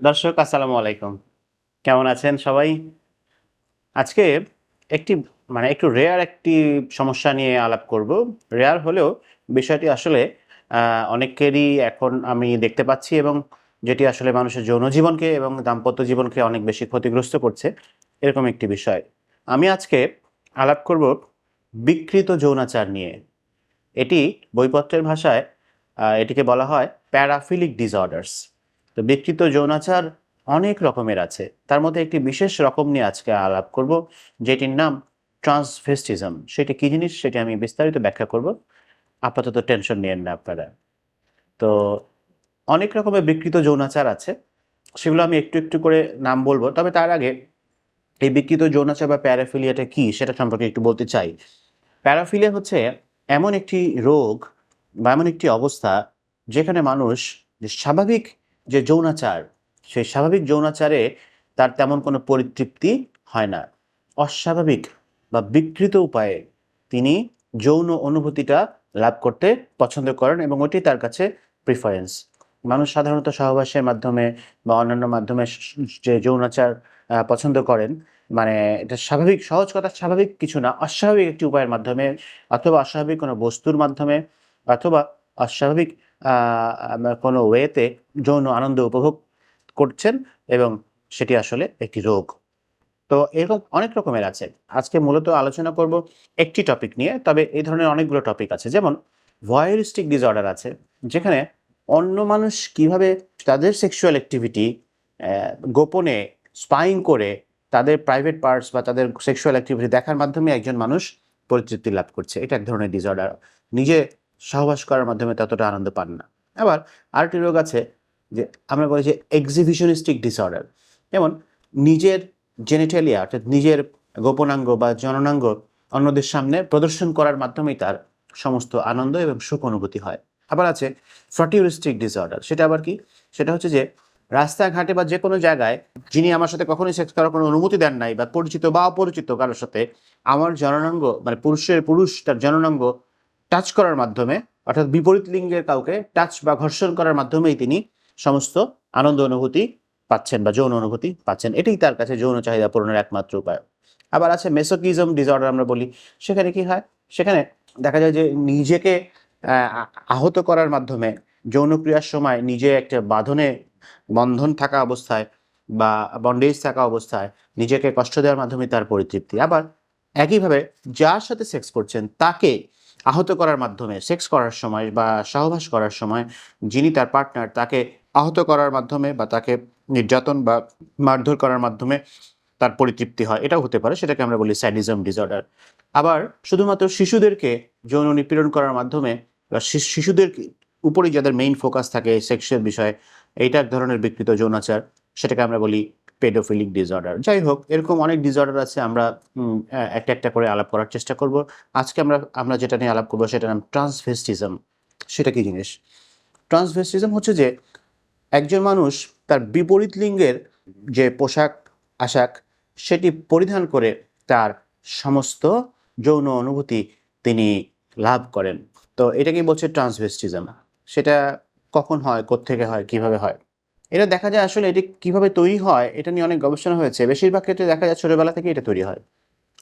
দর্শক, আসসালামু আলাইকুম। কেমন আছেন সবাই? আজকে একটি মানে একটু রেয়ার একটি সমস্যা নিয়ে আলাপ করব। রেয়ার হলেও বিষয়টি আসলে অনেকেরই এখন আমি দেখতে পাচ্ছি এবং যেটি আসলে মানুষের যৌন জীবনকে এবং দাম্পত্য জীবনকে অনেক বেশি ক্ষতিগ্রস্ত করছে, এরকম একটি বিষয়। আমি আজকে আলাপ করব বিকৃত যৌনাচার নিয়ে। এটি বইপত্রের ভাষায় এটিকে বলা হয় প্যারাফিলিক ডিসঅর্ডার্স তো বিকৃত যৌনাচার অনেক রকমের আছে। তার মধ্যে একটি বিশেষ রকম নিয়ে আজকে আলাপ করব, যেটির নাম ট্রান্সভেস্টিজম। সেটি কি জিনিস সেটি আমি বিস্তারিত ব্যাখ্যা করব। আপাতত টেনশন নিয়েন না আপনারা। তো অনেক রকমের বিকৃত যৌনাচার আছে। সেগুলো আমি একটু একটু করে নাম বলব। তবে তার আগে এই বিকৃত যৌনাচার বা প্যারাফিলিয়াটা কি সেটা সম্পর্কে একটু বলতে চাই। প্যারাফিলিয়া হচ্ছে এমন একটি রোগ বা এমন একটি অবস্থা যেখানে মানুষ যে স্বাভাবিক যে যৌনাচার, সেই স্বাভাবিক যৌনাচারে তার তেমন কোনো পরিতৃপ্তি হয় না। অস্বাভাবিক বা বিকৃত উপায়ে তিনি যৌন অনুভূতিটা লাভ করতে পছন্দ করেন এবং ওটি তার কাছে প্রিফারেন্স মানুষ সাধারণত সহবাসের মাধ্যমে বা অন্যান্য মাধ্যমে যে যৌনাচার পছন্দ করেন মানে এটা স্বাভাবিক, সহজ কথা স্বাভাবিক কিছু না, অস্বাভাবিক একটি উপায়ের মাধ্যমে অথবা অস্বাভাবিক কোনো বস্তুর মাধ্যমে অথবা অস্বাভাবিক কোনো ওয়েতে যৌন আনন্দ উপভোগ করছেন এবং সেটি আসলে একটি রোগ। তো এরকম অনেক রকমের আছে। আজকে মূলত আলোচনা করব একটি টপিক নিয়ে, তবে এই ধরনের অনেকগুলো টপিক আছে। যেমন ভয়েরিস্টিক ডিসঅর্ডার আছে, যেখানে অন্য মানুষ কীভাবে তাদের সেক্সুয়াল অ্যাক্টিভিটি গোপনে স্পাইং করে তাদের প্রাইভেট পার্টস বা তাদের সেক্সুয়াল অ্যাক্টিভিটি দেখার মাধ্যমে একজন মানুষ পরিতৃপ্তি লাভ করছে। এটা এক ধরনের ডিসঅর্ডার নিজে সহবাস করার মাধ্যমে ততটা আনন্দ পান না। আবার আরেকটি রোগ আছে যে আমরা বলি যে এক্সিবিশনিস্টিক ডিসঅর্ডার যেমন নিজের জেনিটেলিয়া অর্থাৎ নিজের গোপনাঙ্গ বা জননাঙ্গ অন্যদের সামনে প্রদর্শন করার মাধ্যমেই তার সমস্ত আনন্দ এবং সুখ অনুভূতি হয়। আবার আছে ফ্রটিউরিস্টিক ডিসঅর্ডার সেটা আবার কি? সেটা হচ্ছে যে রাস্তাঘাটে বা যে কোনো জায়গায় যিনি আমার সাথে কখনোই সেক্স করার কোনো অনুমতি দেন নাই বা পরিচিত বা অপরিচিত কারোর সাথে আমার জননাঙ্গ মানে পুরুষের পুরুষ তার জননাঙ্গ টাচ করার মাধ্যমে, অর্থাৎ বিপরীত লিঙ্গের কাউকে টাচ বা ঘর্ষণ করার মাধ্যমেই তিনি সমস্ত আনন্দ অনুভূতি পাচ্ছেন বা যৌন অনুভূতি পাচ্ছেন। এটাই তার কাছে যৌন চাহিদা পূরণের একমাত্র উপায়। আবার আছে মেসোকিজম ডিসঅর্ডার আমরা বলি। সেখানে কি হয়? সেখানে দেখা যায় যে নিজেকে আহত করার মাধ্যমে যৌনক্রিয়ার সময় নিজে একটা বাঁধনে বন্ধন থাকা অবস্থায় বা বন্ডেজ থাকা অবস্থায় নিজেকে কষ্ট দেওয়ার মাধ্যমে তার পরিতৃপ্তি। আবার একইভাবে যার সাথে সেক্স করছেন তাকে আহত করার মাধ্যমে সেক্স করার সময় বা সহবাস করার সময় যিনি তার পার্টনার তাকে আহত করার মাধ্যমে বা তাকে নির্যাতন বা মারধর করার মাধ্যমে তার পরিতৃপ্তি হয়। এটাও হতে পারে, সেটাকে আমরা বলি স্যাডিজম ডিসঅর্ডার আবার শুধুমাত্র শিশুদেরকে যৌন নিপীড়ন করার মাধ্যমে বা শিশুদের উপরে যাদের মেইন ফোকাস থাকে সেক্সের বিষয়ে, এইটা এক ধরনের বিকৃত যৌনাচার, সেটাকে আমরা বলি পেডোফিলিক ডিসঅর্ডার যাই হোক এরকম অনেক ডিসঅর্ডার আছে, আমরা একটা একটা করে আলাপ করার চেষ্টা করব। আজকে আমরা আমরা যেটা নিয়ে আলাপ করব সেটার নাম ট্রান্সভেস্টিজম সেটা কি জিনিস? ট্রান্সভেস্টিজম হচ্ছে যে, একজন মানুষ তার বিপরীত লিঙ্গের যে পোশাক, আশাক, সেটি পরিধান করে তার সমস্ত যৌন অনুভূতি তিনি লাভ করেন। তো এটাকেই বলছে ট্রান্সভেস্টিজম সেটা কখন হয়, কোত্থেকে হয়, কীভাবে হয়? এটা দেখা যায় আসলে এটি কীভাবে তৈরি হয়, এটা নিয়ে অনেক গবেষণা হয়েছে। বেশিরভাগ ক্ষেত্রে দেখা যায় ছোটবেলা থেকে এটা তৈরি হয়।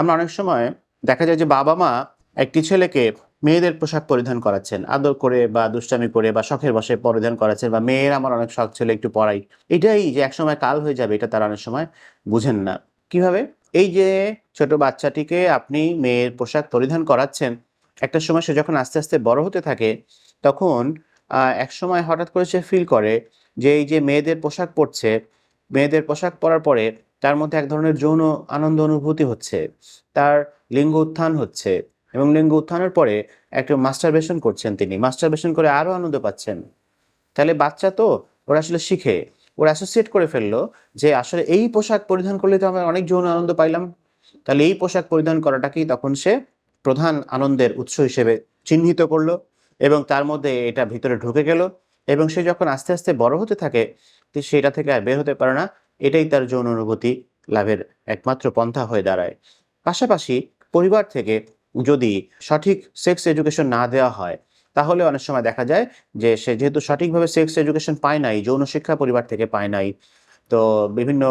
আমরা অনেক সময় দেখা যায় যে বাবা মা একটি ছেলেকে মেয়েদের পোশাক পরিধান করাচ্ছেন। আদর করে বা দুষ্টামি করে বা শখের বসে পরিধান করাচ্ছেন বা মেয়ের আমার অনেক শখ ছিল একটু পড়াই। এটাই যে একসময় কাল হয়ে যাবে, এটা তারা অনেক সময় বুঝেন না। কীভাবে? এই যে ছোট বাচ্চাটিকে আপনি মেয়ের পোশাক পরিধান করাচ্ছেন, একটা সময় সে যখন আস্তে আস্তে বড় হতে থাকে, তখন এক সময় হঠাৎ করে সে ফিল করে যে এই যে মেয়েদের পোশাক পরছে, মেয়েদের পোশাক পরার পরে তার মধ্যে এক ধরনের যৌন আনন্দ অনুভূতি হচ্ছে, তার লিঙ্গ উত্থান হচ্ছে এবং লিঙ্গ উত্থানের পরে একটা মাস্টারবেশন করছেন তিনি মাস্টারবেশন করে আরও আনন্দ পাচ্ছেন। তাহলে বাচ্চা তো, ওরা আসলে শিখে, ওরা অ্যাসোসিয়েট করে ফেলল যে আসলে এই পোশাক পরিধান করলে তো আমরা অনেক যৌন আনন্দ পাইলাম। তাহলে এই পোশাক পরিধান করাটাকেই তখন সে প্রধান আনন্দের উৎস হিসেবে চিহ্নিত করল এবং তার মধ্যে এটা ভিতরে ঢুকে গেল। এবং সে যখন আস্তে আস্তে বড় হতে থাকে সেটা থেকে আর বের হতে পারে না। এটাই তার যৌন অনুভূতি লাভের একমাত্র পন্থা হয়ে দাঁড়ায়। পাশাপাশি পরিবার থেকে যদি সঠিক সেক্স এডুকেশন না দেওয়া হয়, তাহলে অনেক সময় দেখা যায় যে সে যেহেতু সঠিকভাবে সেক্স এডুকেশন পায় নাই, যৌন শিক্ষা পরিবার থেকে পায় নাই তো বিভিন্ন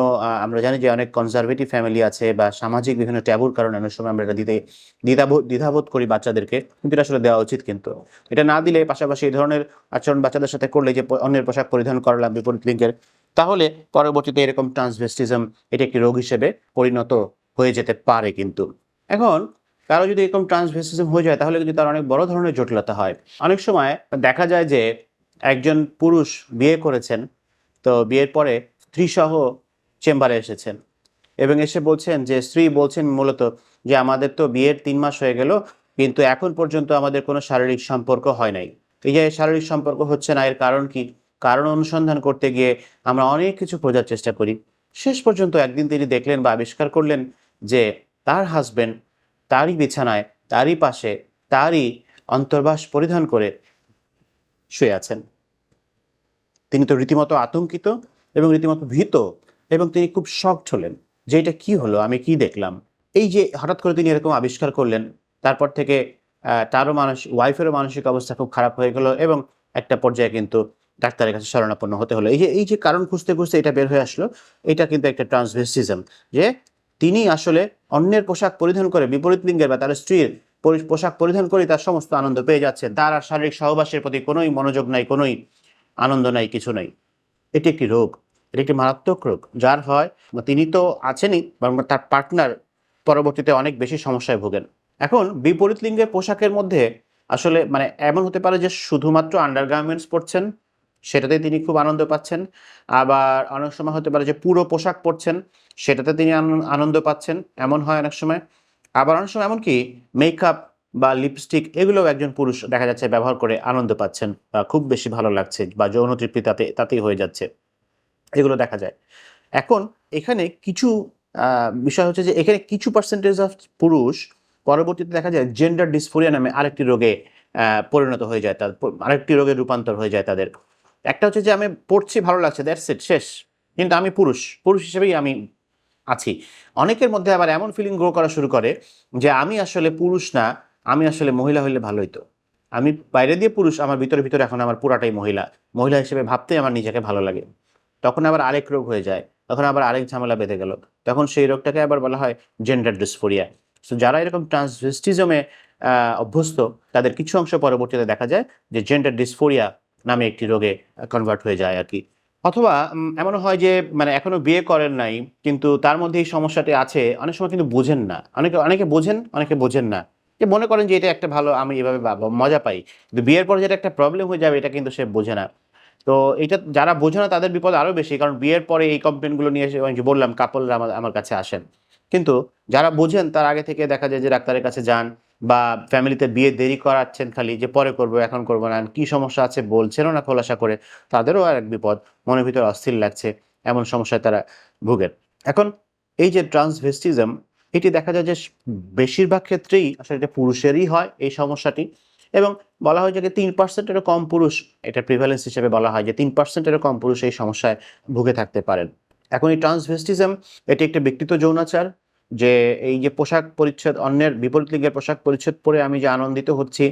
আমরা জানি যে অনেক কনজারভেটিভ ফ্যামিলি আছে বা সামাজিক বিভিন্ন ট্যাবুর কারণে অনেক সময় আমরা এটা দিতে দ্বিধাবোধ দ্বিধাবোধ করি বাচ্চাদেরকে। কিন্তু এটা আসলে দেওয়া উচিত কিন্তু। এটা না দিলে পাশাপাশি এই ধরনের আচরণ বাচ্চাদের সাথে করলে যে অন্যের পোশাক পরিধান করলাম বিপরীত লিঙ্গের তাহলে পরবর্তীতে এরকম ট্রান্সভেস্টিজম এটা একটি রোগ হিসেবে পরিণত হয়ে যেতে পারে কিন্তু। এখন, কারও যদি এরকম ট্রান্সভেস্টিজম হয়ে যায়, তাহলে কিন্তু তার অনেক বড় ধরনের জটিলতা হয়। অনেক সময় দেখা যায় যে একজন পুরুষ বিয়ে করেছেন, তো বিয়ের পরে স্ত্রীসহ চেম্বারে এসেছেন। এবং এসে বলছেন যে, স্ত্রী বলছেন মূলত যে, আমাদের তো বিয়ের তিন মাস হয়ে গেল, কিন্তু এখন পর্যন্ত আমাদের কোনো শারীরিক সম্পর্ক হয় নাই। এই যে, শারীরিক সম্পর্ক হচ্ছে না, এর কারণ কি? কারণ অনুসন্ধান করতে গিয়ে আমরা অনেক কিছু খোঁজার চেষ্টা করি। শেষ পর্যন্ত একদিন তিনি দেখলেন বা আবিষ্কার করলেন যে, তার হাজবেন্ড তারই বিছানায়, তারই পাশে, তারই অন্তর্বাস পরিধান করে শুয়ে আছেন। তিনি তো রীতিমতো আতঙ্কিত এবং রীতিমতো ভীত এবং তিনি খুব শকড হলেন যে এটা কি হলো, আমি কি দেখলাম? এই যে হঠাৎ করে তিনি এরকম আবিষ্কার করলেন, তারপর থেকে তারও মানসিক ওয়াইফেরও মানসিক অবস্থা খুব খারাপ হয়ে গেল এবং একটা পর্যায়ে কিন্তু ডাক্তারের কাছে শরণাপন্ন হতে হলো। এই যে এই যে কারণ খুঁজতে খুঁজতে এটা বের হয়ে আসলো, এটা কিন্তু একটা ট্রান্সভেস্টিজম যে তিনি আসলে অন্যের পোশাক পরিধান করে বিপরীত লিঙ্গের বা তার স্ত্রীর পোশাক পরিধান করে তার সমস্ত আনন্দ পেয়ে যাচ্ছে। তার আর শারীরিক সহবাসের প্রতি কোনোই মনোযোগ নাই, কোনোই আনন্দ নাই, কিছু নাই। এটি একটি রোগ, এটি একটি মারাত্মক রোগ, যার হয় বা তিনি তো আছেনই বরং তার পার্টনার পরবর্তীতে অনেক বেশি সমস্যায় ভোগেন। এখন বিপরীত লিঙ্গের পোশাকের মধ্যে আসলে মানে এমন হতে পারে যে শুধুমাত্র আন্ডারগার্মেন্টস পরছেন, সেটাতে তিনি খুব আনন্দ পাচ্ছেন। আবার অনেক সময় হতে পারে যে পুরো পোশাক পরছেন, সেটাতে তিনি আনন্দ পাচ্ছেন। এমন হয় অনেক সময়। আবার অনেক সময় এমনকি মেকআপ বা লিপস্টিক এগুলোও একজন পুরুষ দেখা যাচ্ছে ব্যবহার করে আনন্দ পাচ্ছেন বা খুব বেশি ভালো লাগছে বা যৌন তৃপ্তি তাতে, তাতেই হয়ে যাচ্ছে। এগুলো দেখা যায়। এখন এখানে কিছু বিষয় হচ্ছে যে এখানে কিছু পার্সেন্টেজ অফ পুরুষ পরবর্তীতে দেখা যায় জেন্ডার ডিসফোরিয়া নামে আরেকটি রোগে পরিণত হয়ে যায় তাদের আরেকটি রোগে রূপান্তর হয়ে যায় তাদের। একটা হচ্ছে যে আমি পড়ছি, ভালো লাগছে দ্যাটস ইট শেষ। কিন্তু আমি পুরুষ পুরুষ হিসেবেই আমি আছি। অনেকের মধ্যে আবার এমন ফিলিং গ্রো করা শুরু করে যে আমি আসলে পুরুষ না আমি আসলে মহিলা হইলে ভালো হইতো আমি বাইরে দিয়ে পুরুষ, আমার ভিতরে ভিতরে এখন আমার পুরাটাই মহিলা। মহিলা হিসেবে ভাবতেই আমার নিজেকে ভালো লাগে। তখন আবার আরেক রোগ হয়ে যায়, তখন আবার আরেক ঝামেলা বেঁধে গেল। তখন সেই রোগটাকে আবার বলা হয় জেন্ডার ডিসফোরিয়া সো যারা এরকম ট্রান্সভেস্টিজমে অভ্যস্ত, তাদের কিছু অংশ পরবর্তীতে দেখা যায় যে জেন্ডার ডিসফোরিয়া নামে একটি রোগে কনভার্ট হয়ে যায় আর কি। অথবা এমনও হয় যে মানে এখনও বিয়ে করেন নাই, কিন্তু তার মধ্যে এই সমস্যাটি আছে, অনেক সময় কিন্তু বোঝেন না। অনেকে অনেকে বোঝেন অনেকে বোঝেন না। যে মনে করেন যে এটা একটা ভালো, আমি এভাবে মজা পাই। কিন্তু বিয়ের পর যেটা একটা প্রবলেম হয়ে যাবে, এটা কিন্তু সে বোঝে না। তো এটা যারা বোঝে না, তাদের বিপদ আরও বেশি। কারণ বিয়ের পরে এই কমপ্লেনগুলো নিয়ে এসে বললাম কাপলরা আমার আমার কাছে আসেন। কিন্তু যারা বোঝেন, তার আগে থেকে দেখা যায় যে ডাক্তারের কাছে যান বা ফ্যামিলিতে বিয়ে দেরি করাচ্ছেন খালি, যে পরে করব, এখন করব না, কি সমস্যা আছে বলছেনও না খোলাসা করে, তাদেরও আর এক বিপদ। মনের ভিতরে অস্থির লাগছে, এমন সমস্যায় তারা ভোগেন। এখন এই যে ট্রান্সভেস্টিজম এটি দেখা যায় যে বেশিরভাগ ক্ষেত্রেই আসলে এটা পুরুষেরই হয় এই সমস্যাটি। এবং বলা হয় যে তিন পার্সেন্টেরও কম পুরুষ, এটা প্রিভ্যালেন্স হিসেবে বলা হয় যে তিন পার্সেন্টেরও কম পুরুষ এই সমস্যায় ভুগে থাকতে পারেন। এখন এই ট্রান্সভেস্টিজম এটি একটা ব্যক্তিত্ব যৌনাচার, যে এই যে পোশাক পরিচ্ছদ, অন্যের বিপরীত লিঙ্গের পোশাক পরিচ্ছদ পরে আমি যে আনন্দিত হচ্ছি,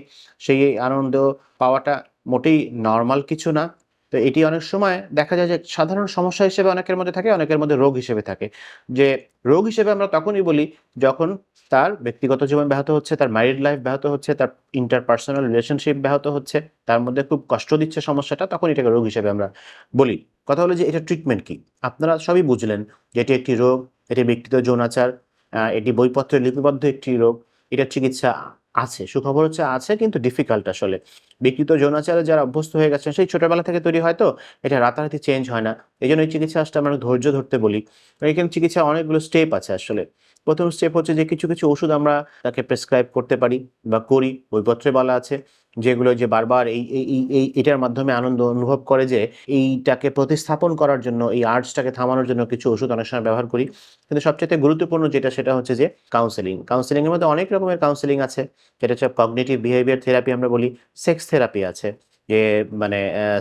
সেই আনন্দ পাওয়াটা মোটেই নর্মাল কিছু না। তো এটি অনেক সময় দেখা যায় যে সাধারণ সমস্যা হিসেবে অনেকের মধ্যে থাকে, অনেকের মধ্যে রোগ হিসেবে থাকে। যে রোগ হিসেবে আমরা তখনই বলি যখন তার ব্যক্তিগত জীবন ব্যাহত হচ্ছে, তার ম্যারিড লাইফ ব্যাহত হচ্ছে, তার ইন্টারপার্সোনাল রিলেশনশিপ ব্যাহত হচ্ছে, তার মধ্যে খুব কষ্ট দিচ্ছে সমস্যাটা তখন এটাকে রোগ হিসেবে আমরা বলি। কথা হলো যে এটা ট্রিটমেন্ট কি? আপনারা সবই বুঝলেন যে এটি একটি রোগ, এটি ব্যক্তিগত যৌনাচার এটি বইপত্রে লিপিবদ্ধ একটি রোগ এটার চিকিৎসা আছে, সুখবর হচ্ছে আছে কিন্তু ডিফিকাল্ট আসলে। বিকৃত যৌনাচারে যারা অভ্যস্ত হয়ে গেছেন, সেই ছোটবেলা থেকে তৈরি হয়তো এটা রাতারাতি চেঞ্জ হয় না। এই জন্য এই চিকিৎসা আসতে আমরা ধৈর্য ধরতে বলি। এখানে চিকিৎসা অনেকগুলো স্টেপ আছে আসলে। প্রথম স্টেপ হচ্ছে যে কিছু কিছু ওষুধ আমরা তাকে প্রেসক্রাইব করতে পারি বা করি। বইপত্রে বলা আছে, যেগুলো যে বারবার এই এই এটার মাধ্যমে আনন্দ অনুভব করে যে এইটাকে প্রতিস্থাপন করার জন্য, এই আর্টসটাকে থামানোর জন্য কিছু ওষুধ অনেক সময় ব্যবহার করি। কিন্তু সবচেয়ে গুরুত্বপূর্ণ যেটা সেটা হচ্ছে যে কাউন্সেলিং কাউন্সেলিংয়ের মধ্যে অনেক রকমের কাউন্সেলিং আছে। যেটা হচ্ছে কগনিটিভ বিহেভিয়ার থেরাপি আমরা বলি সেক্স থেরাপি আছে। যে মানে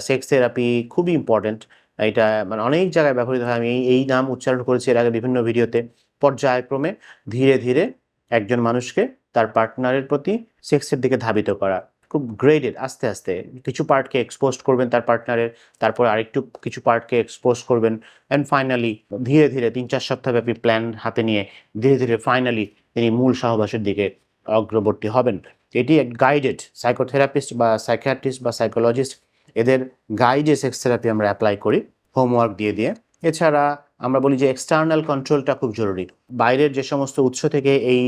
সেক্স থেরাপি খুবই ইম্পর্ট্যান্ট এটা মানে অনেক জায়গায় ব্যবহৃত হয়। আমি এই এই নাম উচ্চারণ করেছি এর আগে বিভিন্ন ভিডিওতে। পর্যায়ক্রমে ধীরে ধীরে একজন মানুষকে তার পার্টনারের প্রতি সেক্সের দিকে ধাবিত করা। খুব গ্রেডেড আস্তে আস্তে। কিছু পার্টকে এক্সপোজ করবেন তার পার্টনারের, তারপর আরেকটু কিছু পার্টকে এক্সপোজ করবেন। অ্যান্ড ফাইনালি ধীরে ধীরে তিন, চার সপ্তাহব্যাপী প্ল্যান হাতে নিয়ে ধীরে ধীরে ফাইনালি তিনি মূল সহবাসের দিকে অগ্রবর্তী হবেন। এটি গাইডেড সাইকোথেরাপিস্ট বা সাইকিয়াট্রিস্ট বা সাইকোলজিস্ট এদের গাইডে সেক্স থেরাপি আমরা অ্যাপ্লাই করি হোমওয়ার্ক দিয়ে দিয়ে। এছাড়া আমরা বলি যে এক্সটার্নাল কন্ট্রোলটা খুব জরুরি। বাইরের যে সমস্ত উৎস থেকে এই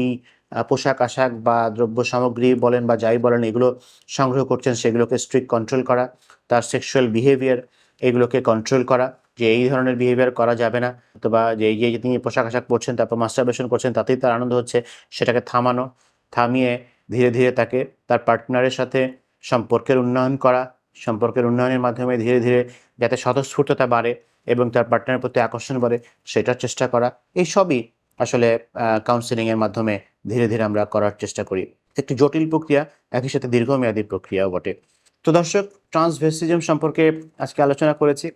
পোশাক আশাক বা দ্রব্য সামগ্রী বলেন বা যাই বলেন এগুলো সংগ্রহ করছেন, সেগুলোকে স্ট্রিক্ট কন্ট্রোল করা। তার সেক্সুয়াল বিহেভিয়ার এগুলোকে কন্ট্রোল করা। যে এই ধরনের বিহেভিয়ার করা যাবে না। অথবা যে এই যে তিনি পোশাক আশাক পরছেন, তারপর মাস্টারবেশন করছেন, তাতেই তার আনন্দ হচ্ছে, সেটাকে থামানো, থামিয়ে ধীরে ধীরে তাকে তার পার্টনারের সাথে সম্পর্কের উন্নয়ন করা। সম্পর্কের উন্নয়নের মাধ্যমে ধীরে ধীরে যাতে স্বতঃস্ফূর্ততা বাড়ে এবং তার পার্টনারের প্রতি আকর্ষণ বাড়ে, সেটার চেষ্টা করা। এই সবই আসলে কাউন্সিলিংয়ের মাধ্যমে ধীরে ধীরে আমরা করার চেষ্টা করি। একটি জটিল প্রক্রিয়া, একই সাথে দীর্ঘমেয়াদী প্রক্রিয়াও বটে। তো দর্শক ট্রান্সভেস্টিজম সম্পর্কে আজকে আলোচনা করেছি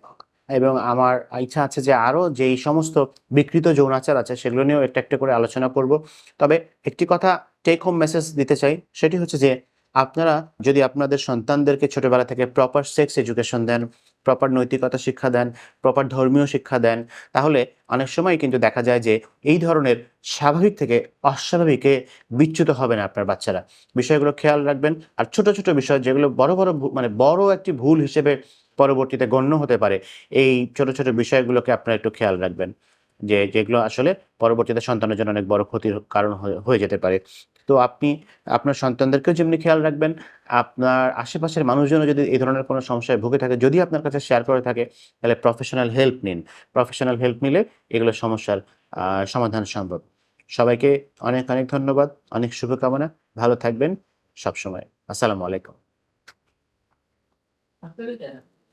এবং আমার ইচ্ছা আছে যে আরও যেই সমস্ত বিকৃত যৌনাচার আছে, সেগুলো নিয়েও একটা একটা করে আলোচনা করব। তবে একটি কথা টেক হোম মেসেজ দিতে চাই, সেটি হচ্ছে যে আপনারা যদি আপনাদের সন্তানদেরকে ছোটবেলা থেকে প্রপার সেক্স এডুকেশন দেন প্রপার নৈতিকতা শিক্ষা দেন প্রপার ধর্মীয় শিক্ষা দেন, তাহলে অনেক সময় কিন্তু দেখা যায় যে এই ধরনের স্বাভাবিক থেকে অস্বাভাবিকে বিচ্যুত হবে না আপনার বাচ্চারা। বিষয়গুলো খেয়াল রাখবেন। আর ছোট ছোট বিষয় যেগুলো বড় বড় মানে বড় একটি ভুল হিসেবে পরবর্তীতে গণ্য হতে পারে, এই ছোট ছোট বিষয়গুলোকে আপনারা একটু খেয়াল রাখবেন। যে, যেগুলো আসলে পরবর্তীতে সন্তানের জন্য অনেক বড় ক্ষতির কারণ হয়ে- যেতে পারে। তো আপনি, আপনার সন্তানদেরকেও যেমনি খেয়াল রাখবেন, আপনার আশেপাশের মানুষজনও যদি এই ধরনের কোনো সমস্যায় ভুগে থাকে, যদি আপনার কাছে শেয়ার করে থাকে, তাহলে প্রফেশনাল হেল্প নিন। প্রফেশনাল হেল্প নিলে এগুলো সমস্যার সমাধান সম্ভব। সবাইকে অনেক অনেক ধন্যবাদ, অনেক শুভকামনা। ভালো থাকবেন সবসময়। আসসালামু আলাইকুম.